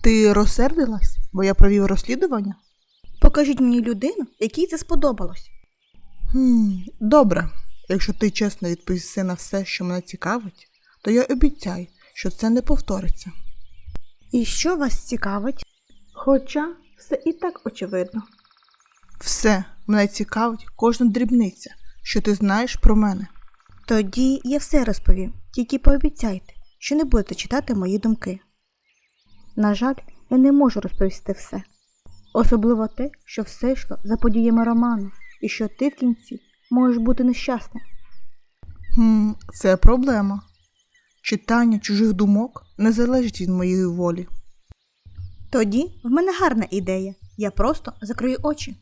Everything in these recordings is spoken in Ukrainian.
Ти розсердилась, бо я провів розслідування? Покажіть мені людину, якій це сподобалось. Хм, добре. Якщо ти чесно відповісти на все, що мене цікавить, то я обіцяю, що це не повториться. І що вас цікавить? Хоча все і так очевидно. Все мене цікавить кожна дрібниця, що ти знаєш про мене. Тоді я все розповім, тільки пообіцяйте, що не будете читати мої думки. На жаль, я не можу розповісти все. Особливо те, що все йшло за подіями роману, і що ти в кінці можеш бути нещасним. Хм, це проблема. Читання чужих думок не залежить від моєї волі. Тоді в мене гарна ідея. Я просто закрию очі.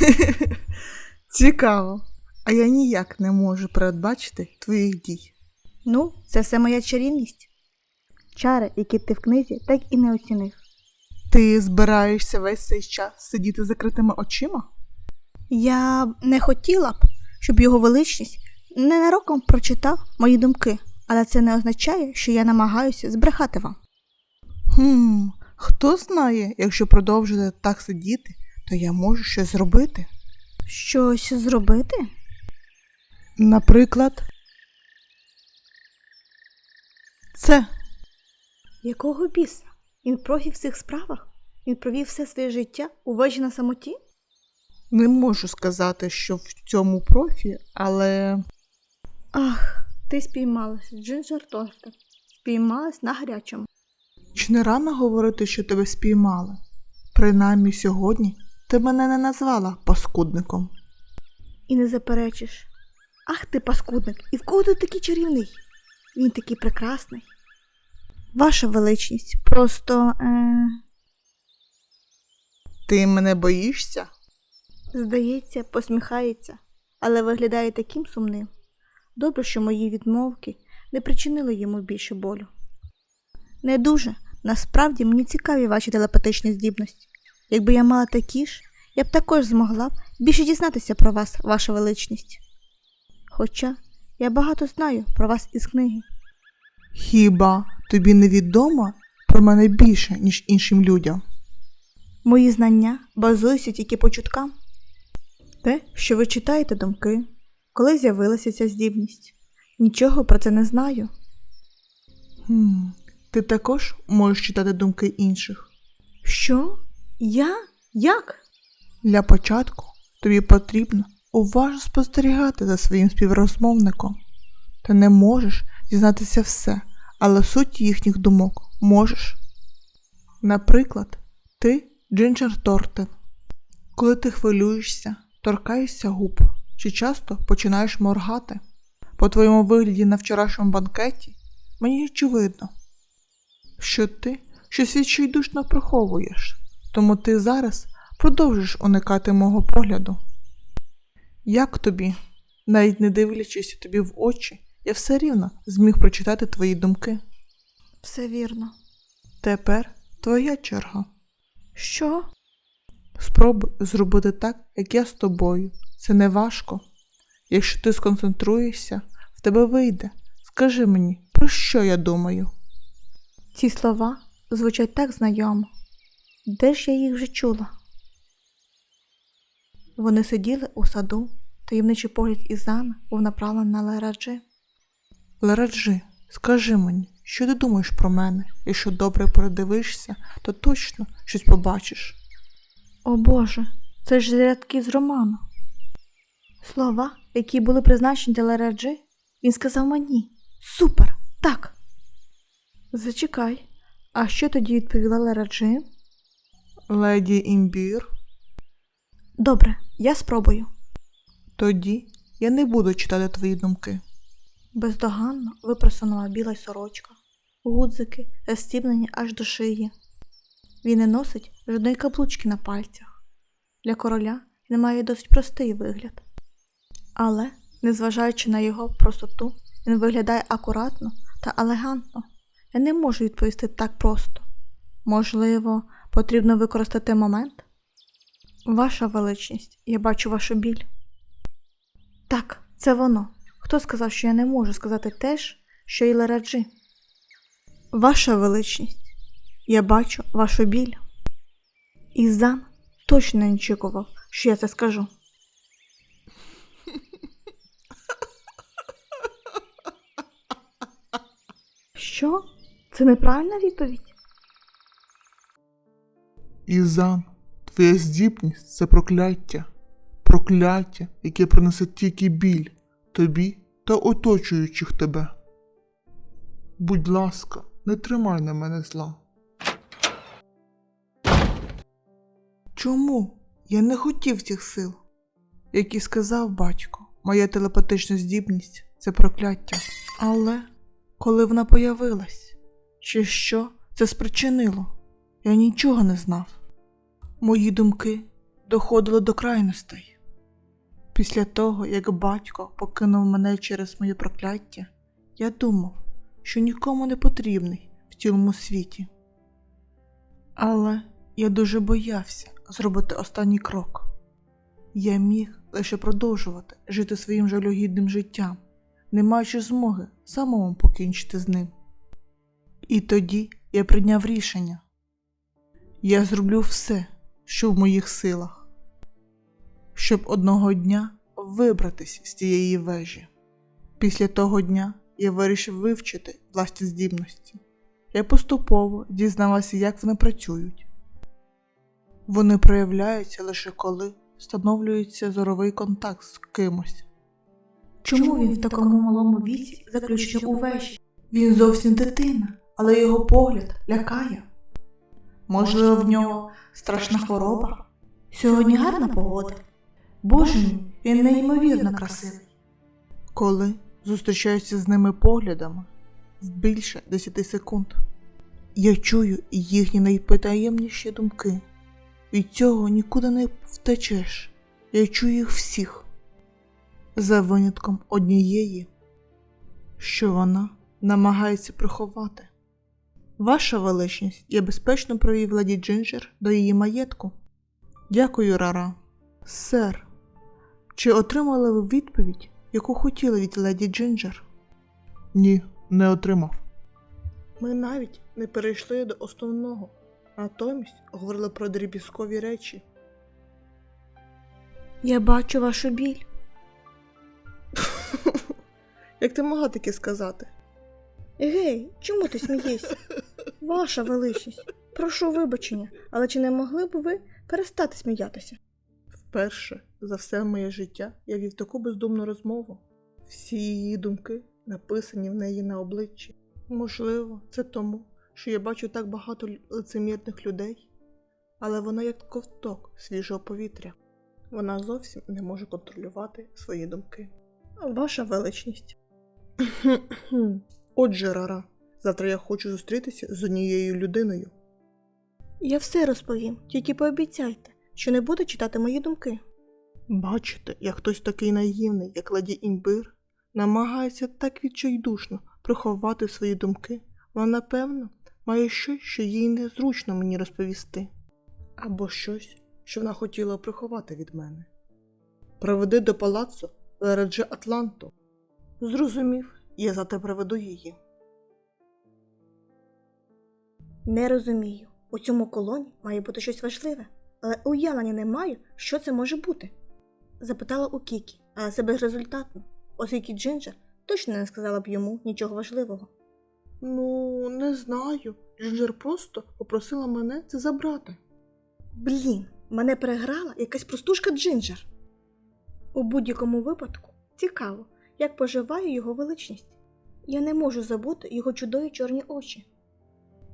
Цікаво. А я ніяк не можу передбачити твоїх дій. Ну, це все моя чарівність. Чари, які ти в книзі, так і не оцінив. Ти збираєшся весь цей час сидіти з закритими очима? Я не хотіла б, щоб його величність ненароком прочитав мої думки, але це не означає, що я намагаюся збрехати вам. Хм, хто знає, якщо продовжити так сидіти, то я можу щось зробити. Щось зробити? Наприклад, це. Якого біса? Він профі в цих справах? Він провів все своє життя у вежі на самоті? Не можу сказати, що в цьому профі, але Ах, ти спіймалась, Джинджер Тостер. Спіймалась на гарячому. чи не рано говорити, що тебе спіймали? Принаймні сьогодні ти мене не назвала паскудником. І не заперечиш. Ах ти паскудник, і в кого ти такий чарівний? Він такий прекрасний. Ваша величність, просто е, Ти мене боїшся? здається, посміхається, але виглядає таким сумним. Добре, що мої відмовки не причинили йому більше болю. Не дуже. Насправді мені цікаві ваші телепатичні здібності. Якби я мала такі ж, я б також змогла б більше дізнатися про вас, ваша величність. Хоча я багато знаю про вас із книги. Хіба тобі не відомо про мене більше, ніж іншим людям? Мої знання базуються тільки по чуткам. Те, що ви читаєте думки, коли з'явилася ця здібність. Нічого про це не знаю. Хм, ти також можеш читати думки інших. Що? Я? Як? Для початку тобі потрібно уважно спостерігати за своїм співрозмовником. Ти не можеш дізнатися все, але суть їхніх думок можеш. Наприклад, ти Джинджер Тортен. Коли ти хвилюєшся, торкаєшся губ чи часто починаєш моргати. По твоєму вигляді на вчорашньому банкеті мені очевидно, що ти щось відчайдушно приховуєш, тому ти зараз продовжиш уникати мого погляду. Як тобі, навіть не дивлячись тобі в очі, я все рівно зміг прочитати твої думки. Все вірно. Тепер твоя черга. Що? Спробуй зробити так, як я з тобою. Це не важко. Якщо ти сконцентруєшся, в тебе вийде. Скажи мені, про що я думаю? Ці слова звучать так знайомо. Де ж я їх вже чула? Вони сиділи у саду, таємничий погляд Ізана був направлений на Лераджи. Лераджи, скажи мені, що ти думаєш про мене? Якщо добре передивишся, то точно щось побачиш. О Боже, це ж рядки з роману. Слова, які були призначені для Лераджи, він сказав мені. Супер! Так. Зачекай. А що тоді відповіла Лераджи? Леді імбір, Добре, я спробую. тоді я не буду читати твої думки. Бездоганно випросонала біла сорочка, гудзики розстібнені аж до шиї. Він не носить жодної каблучки на пальцях. Для короля він має досить простий вигляд. Але, незважаючи на його простоту, він виглядає акуратно та елегантно. Я не можу відповісти так просто. Можливо, потрібно використати момент? Ваша величність, я бачу вашу біль. Так, це воно. Хто сказав, що я не можу сказати те ж, що й Лераджі? Ваша величність, я бачу вашу біль. Ізан точно не очікував, що я це скажу. Що? Це неправильна відповідь? Ізан, твоя здібність це прокляття. Прокляття, яке принесе тільки біль тобі та оточуючих тебе. Будь ласка, не тримай на мене зла. Чому? Я не хотів цих сил. Як і сказав батько, моя телепатична здібність це прокляття. Але коли вона появилась, чи що це спричинило, я нічого не знав. Мої думки доходили до крайностей. Після того, як батько покинув мене через моє прокляття, я думав, що нікому не потрібний в цілому світі. Але я дуже боявся зробити останній крок. Я міг лише продовжувати жити своїм жалюгідним життям, не маючи змоги самому покінчити з ним. І тоді я прийняв рішення. Я зроблю все, що в моїх силах, щоб одного дня вибратись з цієї вежі. Після того дня я вирішив вивчити власні здібності. Я поступово дізнавався, як вони працюють. Вони проявляються лише коли встановлюється зоровий контакт з кимось. Чому він в такому малому віці заключений у вежі? Він зовсім дитина, але його погляд лякає. Можливо, в нього страшна хвороба. Сьогодні гарна погода. Боже мій, він неймовірно красивий. Коли зустрічаюся з ними поглядами більше 10 секунд, я чую їхні найпотаємніші думки. Від цього нікуди не втечеш. Я чую їх всіх. За винятком однієї, що вона намагається приховати. Ваша величність, я безпечно провів леді Джинджер до її маєтку. Дякую, Рара. Сер, чи отримали ви відповідь, яку хотіли від леді Джинджер? Ні, не отримав. Ми навіть не перейшли до основного, натомість говорили про дріб'язкові речі. Я бачу вашу біль. Як ти могла таке сказати? Гей, чому ти смієшся? Ваша величність, прошу вибачення, але чи не могли б ви перестати сміятися? Вперше за все моє життя я вів таку бездумну розмову. Всі її думки написані в неї на обличчі. Можливо, це тому, що я бачу так багато лицемірних людей, але вона як ковток свіжого повітря. Вона зовсім не може контролювати свої думки. Ваша величність. Отже, Рара, завтра я хочу зустрітися з однією людиною. Я все розповім, тільки пообіцяйте, що не буду читати мої думки. Бачите, як хтось такий наївний, як леді імбир, намагається так відчайдушно приховати свої думки, вона, напевно, має щось, що їй незручно мені розповісти. Або щось, що вона хотіла приховати від мене. Проведи до палацу Лередже Атланту. Зрозумів, я завтра приведу її. Не розумію. У цьому колоні має бути щось важливе, але уявлення не маю, що це може бути. Запитала у Кікі, але це безрезультатно, оскільки Джинджер точно не сказала б йому нічого важливого. Ну, не знаю. Джинджер просто попросила мене це забрати. Блін, мене переграла якась простушка Джинджер. У будь-якому випадку цікаво, як поживає його величність. Я не можу забути його чудові чорні очі.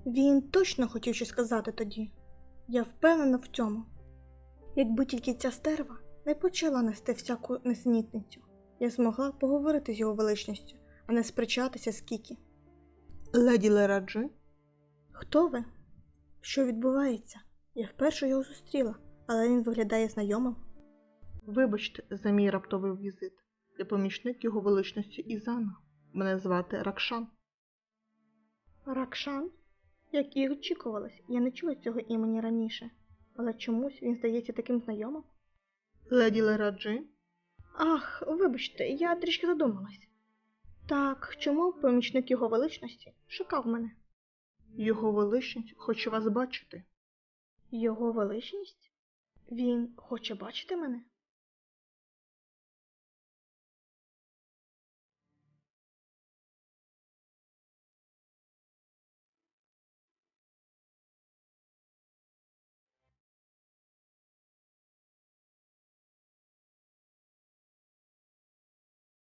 Він точно хотів щось сказати тоді. Я впевнена в цьому. Якби тільки ця стерва не почала нести всяку несенітницю, я змогла поговорити з його величністю, а не сперечатися з Кікі. Леді Лераджи? Хто ви? Що відбувається? Я вперше його зустріла, але він виглядає знайомим. Вибачте за мій раптовий візит. Я помічник його величності Ізана. Мене звати Ракшан. Ракшан? Як і очікувалось, я не чула цього імені раніше, але чомусь він здається таким знайомим. Леді Лераджи? Ах, вибачте, я трішки задумалась. Так, чому помічник його величності шукав мене? Його величність хоче вас бачити. Його величність? Він хоче бачити мене?